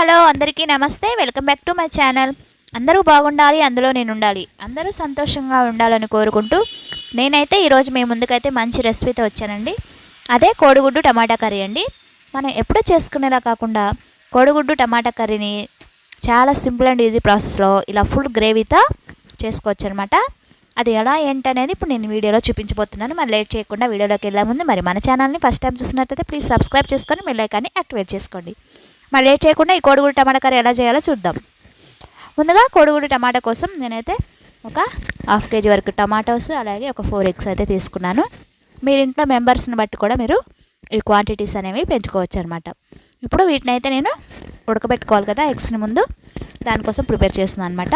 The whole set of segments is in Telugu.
హలో అందరికీ నమస్తే. Welcome back to my channel. అందరూ బాగుండాలి అందులో నేను ఉండాలి అందరూ సంతోషంగా ఉండాలని కోరుకుంటూ నేనైతే ఈరోజు మీ ముందుకైతే మంచి రెసిపీతో వచ్చానండి. అదే కోడిగుడ్డు టమాటా కర్రీ అండి. మనం ఎప్పుడూ చేసుకునేలా కాకుండా కోడిగుడ్డు టమాటా కర్రీని చాలా సింపుల్ అండ్ ఈజీ ప్రాసెస్లో ఇలా ఫుల్ గ్రేవీతో చేసుకోవచ్చు అనమాట అది ఎలా ఏంటనేది ఇప్పుడు నేను వీడియోలో చూపించబోతున్నాను. మరి లేట్ చేయకుండా వీడియోలోకి వెళ్ళే ముందు మరి మన ఛానల్ని ఫస్ట్ టైం చూసినట్టయితే ప్లీజ్ సబ్స్క్రైబ్ చేసుకొని మీ లైకాన్ని యాక్టివేట్ చేసుకోండి. మరి లేట్ చేయకుండా ఈ కోడిగుడి టమాటా కర్రీ ఎలా చేయాలో చూద్దాం. ముందుగా కోడిగుడ్డు టమాటా కోసం నేనైతే ఒక హాఫ్ కేజీ వరకు టమాటోస్ అలాగే ఒక ఫోర్ ఎగ్స్ అయితే తీసుకున్నాను. మీరు ఇంట్లో మెంబర్స్ని బట్టి కూడా మీరు ఈ క్వాంటిటీస్ అనేవి పెంచుకోవచ్చు అనమాట ఇప్పుడు వీటిని అయితే నేను ఉడకబెట్టుకోవాలి కదా ఎగ్స్ని ముందు. దానికోసం ప్రిపేర్ చేస్తున్నాను అనమాట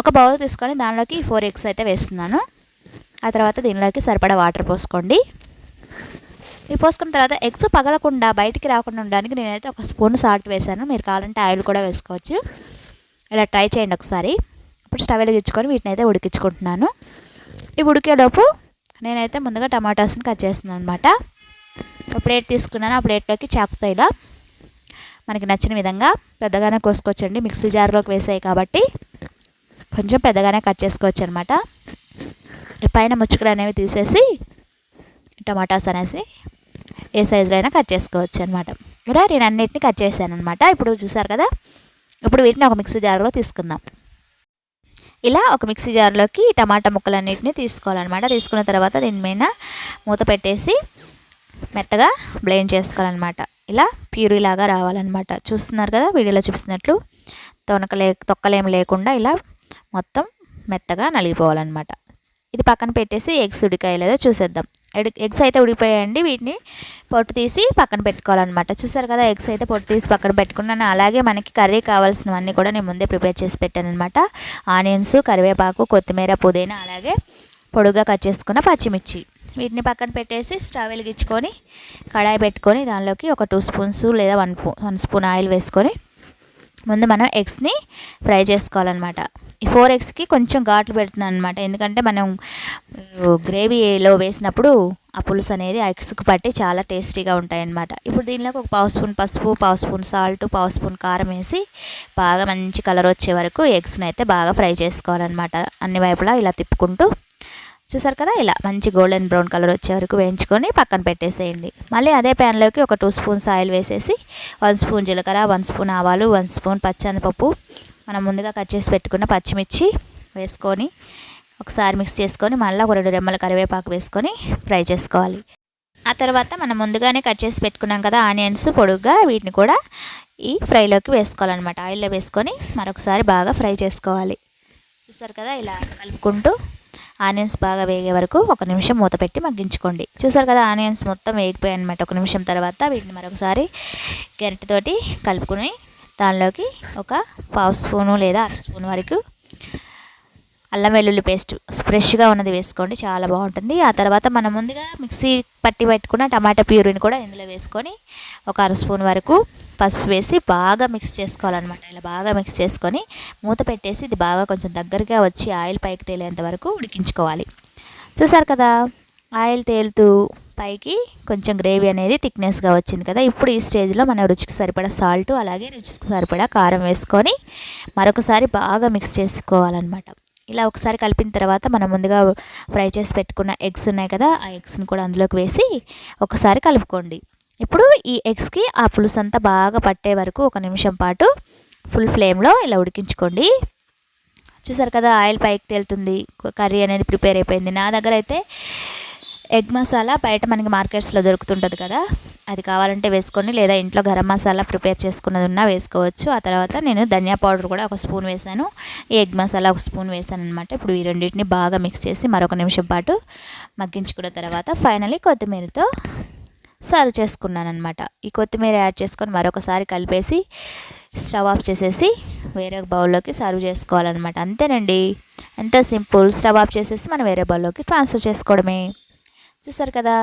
ఒక బౌల్ తీసుకొని దానిలోకి ఫోర్ ఎగ్స్ అయితే వేస్తున్నాను. ఆ తర్వాత దీనిలోకి సరిపడా వాటర్ పోసుకోండి. పోసుకున్న తర్వాత ఎగ్స్ పగలకుండా బయటికి రాకుండా ఉండడానికి నేనైతే ఒక స్పూన్ సాల్ట్ వేసాను మీరు కావాలంటే ఆయిల్ కూడా వేసుకోవచ్చు. ఇలా ట్రై చేయండి ఒకసారి. ఇప్పుడు స్టవ్ వెలిగించుకొని వీటిని అయితే ఉడికించుకుంటున్నాను. ఇవి ఉడికేలోపు నేనైతే ముందుగా టమాటాస్ని కట్ చేస్తున్నాను అనమాట ఒక ప్లేట్ తీసుకున్నాను. ఆ ప్లేట్లోకి చాకుతో ఇలా మనకి నచ్చిన విధంగా పెద్దగానే కోసుకోవచ్చండి. మిక్సీ జార్లోకి వేసాయి కాబట్టి కొంచెం పెద్దగానే కట్ చేసుకోవచ్చు అనమాట పైన ముచ్చుకలు అనేవి తీసేసి టమాటాస్ అనేసి ఏ సైజులో అయినా కట్ చేసుకోవచ్చు అనమాట ఇలా నేను అన్నిటిని కట్ చేశాను అనమాట ఇప్పుడు చూసారు కదా? ఇప్పుడు వీటిని ఒక మిక్సీ జార్లో తీసుకుందాం. ఇలా ఒక మిక్సీ జార్లోకి టమాటా ముక్కలన్నిటిని తీసుకోవాలన్నమాట. తీసుకున్న తర్వాత దీని మీద మూత పెట్టేసి మెత్తగా బ్లెండ్ చేసుకోవాలన్నమాట. ఇలా ప్యూరీ లాగా రావాలన్నమాట. చూస్తున్నారు కదా? వీడియోలో చూపిస్తున్నట్లు తొనకలే తొక్కలేం లేకుండా ఇలా మొత్తం మెత్తగా నలిగిపోవాలన్నమాట. ఇది పక్కన పెట్టేసి ఎగ్స్ ఉడికాయలేదో చూసేద్దాం. ఎగ్స్ అయితే ఉడిపోయాయండి వీటిని పొట్టు తీసి పక్కన పెట్టుకోవాలన్నమాట. చూసారు కదా ఎగ్స్ అయితే పొట్టు తీసి పక్కన పెట్టుకున్నాను. అలాగే మనకి కర్రీ కావాల్సినవన్నీ కూడా నేను ముందే ప్రిపేర్ చేసి పెట్టాను అనమాట ఆనియన్స్ కరివేపాకు కొత్తిమీర పుదీనా అలాగే పొడుగా కట్ చేసుకున్న పచ్చిమిర్చి. వీటిని పక్కన పెట్టేసి స్టవ్ వెలిగించుకొని కడాయి పెట్టుకొని దానిలోకి ఒక టూ స్పూన్స్ లేదా వన్ వన్ స్పూన్ ఆయిల్ వేసుకొని ముందు మనం ఎగ్స్ని ఫ్రై చేసుకోవాలన్నమాట. ఫోర్ ఎగ్స్కి కొంచెం ఘాట్లు పెడుతున్నాను అనమాట ఎందుకంటే మనం గ్రేవీలో వేసినప్పుడు ఆ పులుసు అనేది ఆ ఎగ్స్కి పట్టి చాలా టేస్టీగా ఉంటాయన్నమాట. ఇప్పుడు దీనిలోకి ఒక పావు స్పూన్ పసుపు పావు స్పూన్ సాల్ట్ పావు స్పూన్ కారం వేసి బాగా మంచి కలర్ వచ్చే వరకు ఎగ్స్ని అయితే బాగా ఫ్రై చేసుకోవాలన్నమాట. అన్ని వైపులా ఇలా తిప్పుకుంటూ చూసారు కదా ఇలా మంచి గోల్డెన్ బ్రౌన్ కలర్ వచ్చే వరకు వేయించుకొని పక్కన పెట్టేసేయండి. మళ్ళీ అదే ప్యాన్లోకి ఒక టూ స్పూన్స్ ఆయిల్ వేసేసి వన్ స్పూన్ జీలకర్ర వన్ స్పూన్ ఆవాలు వన్ స్పూన్ పచ్చనిపప్పు మనం ముందుగా కట్ చేసి పెట్టుకున్న పచ్చిమిర్చి వేసుకొని ఒకసారి మిక్స్ చేసుకొని మళ్ళీ ఒక రెండు రెమ్మల కరివేపాకు వేసుకొని ఫ్రై చేసుకోవాలి. ఆ తర్వాత మనం ముందుగానే కట్ చేసి పెట్టుకున్నాం కదా ఆనియన్స్ పొడుగ్గా వీటిని కూడా ఈ ఫ్రైలోకి వేసుకోవాలన్నమాట. ఆయిల్లో వేసుకొని మరొకసారి బాగా ఫ్రై చేసుకోవాలి. చూసారు కదా ఇలా కలుపుకుంటూ ఆనియన్స్ బాగా వేగే వరకు ఒక నిమిషం మూత పెట్టి మగ్గించుకోండి. చూసారు కదా ఆనియన్స్ మొత్తం వేగిపోయాయి అనమాట ఒక నిమిషం తర్వాత వీటిని మరొకసారి గరిటెతోటి కలుపుకొని దానిలోకి ఒక పావు స్పూను లేదా అర స్పూన్ వరకు అల్లం వెల్లుల్లి పేస్ట్ ఫ్రెష్గా ఉన్నది వేసుకోండి చాలా బాగుంటుంది. ఆ తర్వాత మనం ముందుగా మిక్సీ పట్టి పెట్టుకున్న టమాటా ప్యూరిని కూడా ఇందులో వేసుకొని ఒక అర స్పూన్ వరకు పసుపు వేసి బాగా మిక్స్ చేసుకోవాలన్నమాట. ఇలా బాగా మిక్స్ చేసుకొని మూత పెట్టేసి ఇది బాగా కొంచెం దగ్గరగా వచ్చి ఆయిల్ పైకి తేలేంత వరకు ఉడికించుకోవాలి. చూసారు కదా? ఆయిల్ తేలుతూ పైకి కొంచెం గ్రేవీ అనేది థిక్నెస్గా వచ్చింది కదా. ఇప్పుడు ఈ స్టేజ్లో మన రుచికి సరిపడా సాల్ట్ అలాగే రుచికి సరిపడా కారం వేసుకొని మరొకసారి బాగా మిక్స్ చేసుకోవాలన్నమాట. ఇలా ఒకసారి కలిపిన తర్వాత మనం ముందుగా ఫ్రై చేసి పెట్టుకున్న ఎగ్స్ ఉన్నాయి కదా ఆ ఎగ్స్ని కూడా అందులోకి వేసి ఒకసారి కలుపుకోండి. ఇప్పుడు ఈ ఎగ్స్కి ఆ పులుసు అంతా బాగా పట్టే వరకు ఒక నిమిషం పాటు ఫుల్ ఫ్లేమ్లో ఇలా ఉడికించుకోండి. చూసారు కదా ఆయిల్ పైకి తేలుతుంది కర్రీ అనేది ప్రిపేర్ అయిపోయింది. నా దగ్గర అయితే ఎగ్ మసాలా బయట మనకి మార్కెట్స్లో దొరుకుతుంటుంది కదా. అది కావాలంటే వేసుకొని లేదా ఇంట్లో గరం మసాలా ప్రిపేర్ చేసుకున్నది ఉన్నా వేసుకోవచ్చు. ఆ తర్వాత నేను ధనియా పౌడర్ కూడా ఒక స్పూన్ వేసాను. ఈ ఎగ్ మసాలా ఒక స్పూన్ వేసాను అనమాట ఇప్పుడు ఈ రెండింటిని బాగా మిక్స్ చేసి మరొక నిమిషం పాటు మగ్గించుకున్న తర్వాత ఫైనలీ కొత్తిమీరతో సర్వ్ చేసుకున్నాను అనమాట ఈ కొత్తిమీర యాడ్ చేసుకొని మరొకసారి కలిపేసి స్టవ్ ఆఫ్ చేసేసి వేరే బౌల్లోకి సర్వ్ చేసుకోవాలన్నమాట. అంతేనండి. ఎంత సింపుల్. స్టవ్ ఆఫ్ చేసేసి మనం వేరే బౌల్లోకి ట్రాన్స్ఫర్ చేసుకోవడమే. చూసారు కదా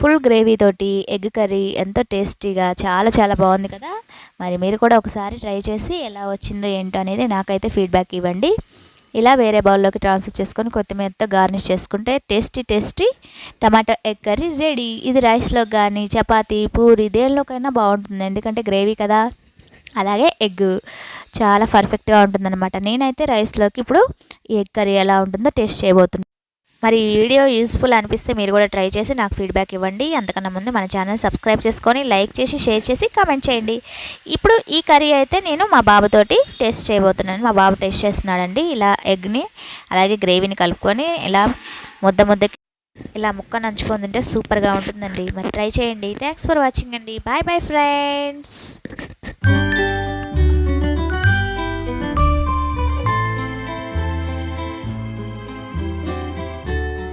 ఫుల్ గ్రేవీ తోటి ఎగ్ కర్రీ ఎంతో టేస్టీగా చాలా చాలా బాగుంది కదా. మరి మీరు కూడా ఒకసారి ట్రై చేసి ఎలా వచ్చిందో ఏంటో అనేది నాకైతే ఫీడ్బ్యాక్ ఇవ్వండి. ఇలా వేరే బౌల్లోకి ట్రాన్స్ఫర్ చేసుకొని కొత్తిమీరతో గార్నిష్ చేసుకుంటే tasty tasty tomato egg curry ready ఇది రైస్లో కానీ చపాతీ పూరి దేనిలోకైనా బాగుంటుంది. ఎందుకంటే గ్రేవీ కదా. అలాగే ఎగ్ చాలా పర్ఫెక్ట్గా ఉంటుందన్నమాట. నేనైతే రైస్లోకి ఇప్పుడు ఎగ్ కర్రీ ఎలా ఉంటుందో టేస్ట్ చేయబోతున్నాను మరి ఈ వీడియో యూస్ఫుల్ అనిపిస్తే మీరు కూడా ట్రై చేసి నాకు ఫీడ్బ్యాక్ ఇవ్వండి. అంతకన్నా ముందు మన ఛానల్ సబ్స్క్రైబ్ చేసుకొని లైక్ చేసి షేర్ చేసి కామెంట్ చేయండి. ఇప్పుడు ఈ కర్రీ అయితే నేను మా బాబుతోటి టేస్ట్ చేయబోతున్నాను. మా బాబు టేస్ట్ చేస్తున్నాడండి. ఇలా ఎగ్ని అలాగే గ్రేవీని కలుపుకొని ఇలా ముద్ద ముద్దకి ఇలా ముక్క నంచుకొని తింటే సూపర్గా ఉంటుందండి. మరి ట్రై చేయండి. థ్యాంక్స్ ఫర్ వాచింగ్ అండి. Bye bye friends